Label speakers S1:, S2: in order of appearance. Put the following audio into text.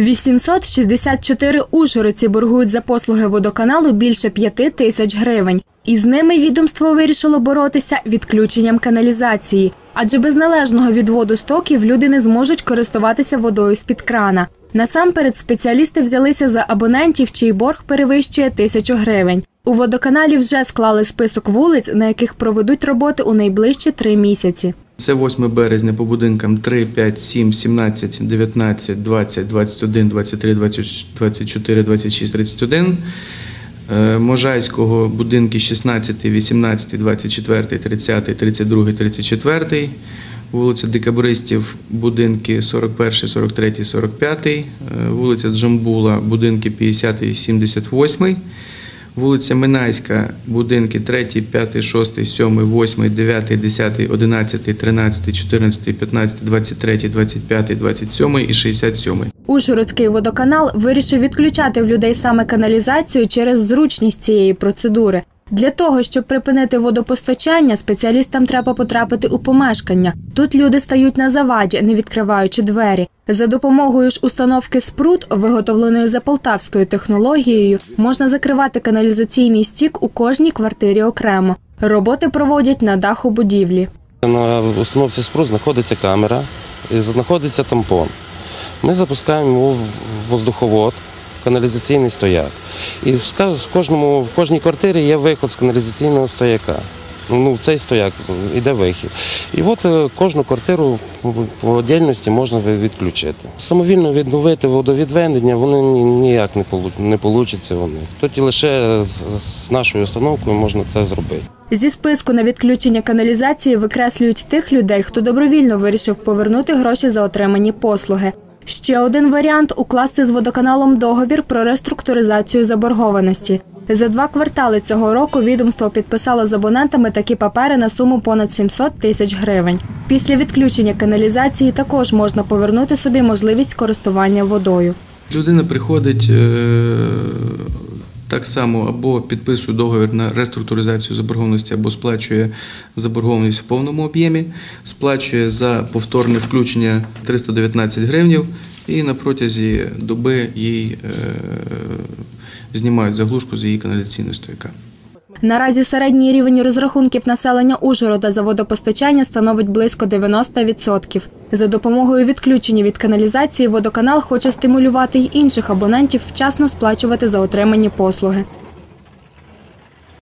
S1: 864 ужгородці боргують за послуги водоканалу більше 5 тисяч гривень. І з ними відомство вирішило боротися відключенням каналізації, адже без належного відводу стоків люди не зможуть користуватися водою з-під крана. Насамперед спеціалісти взялися за абонентів, чий борг перевищує тисячу гривень. У водоканалі вже склали список вулиць, на яких проведуть роботи у найближчі три місяці.
S2: Це 8 березня по будинкам 3, 5, 7, 17, 19, 20, 21, 23, 24, 26, 31. Е, Можайського будинки 16, 18, 24, 30, 32, 34. Вулиця Декабристів, будинки 41, 43, 45. Е, Вулиця Джамбула, будинки 50 і 78. Вулиця Минайська, будинки 3, 5, 6, 7, 8, 9, 10, 11, 13, 14, 15, 23, 25, 27 і 67.
S1: Ужгородський водоканал вирішив відключати в людей саме каналізацію через зручність цієї процедури. Для того, щоб припинити водопостачання, спеціалістам треба потрапити у помешкання. Тут люди стають на заваді, не відкриваючи двері. За допомогою ж установки спрут, виготовленої за полтавською технологією, можна закривати каналізаційний стік у кожній квартирі окремо. Роботи проводять на даху будівлі.
S3: На установці спрут знаходиться камера і знаходиться тампон. Ми запускаємо в воздуховод, каналізаційний стояк. І в кожному, в кожній квартирі є виход з каналізаційного стояка. Ну, цей стояк іде вихід. І от е, кожну квартиру по отдільності можна відключити. Самовільно відновити водовідведення вони ніяк не вийде у них. Тоді лише з- з нашою установкою можна це зробити.
S1: Зі списку на відключення каналізації викреслюють тих людей, хто добровільно вирішив повернути гроші за отримані послуги. Ще один варіант укласти з водоканалом договір про реструктуризацію заборгованості. За два квартали цього року відомство підписало з абонентами такі папери на суму понад 700 тисяч гривень. Після відключення каналізації також можна повернути собі можливість користування водою.
S2: Людина приходить е, так само або підписує договір на реструктуризацію заборгованості, або сплачує заборгованість в повному об'ємі, сплачує за повторне включення 319 гривнів і на протязі доби їй е, знімають заглушку з її каналізаційного стояка.
S1: Наразі середній рівень розрахунків населення Ужгорода за водопостачання становить близько 90%. За допомогою відключення від каналізації водоканал хоче стимулювати й інших абонентів вчасно сплачувати за отримані послуги.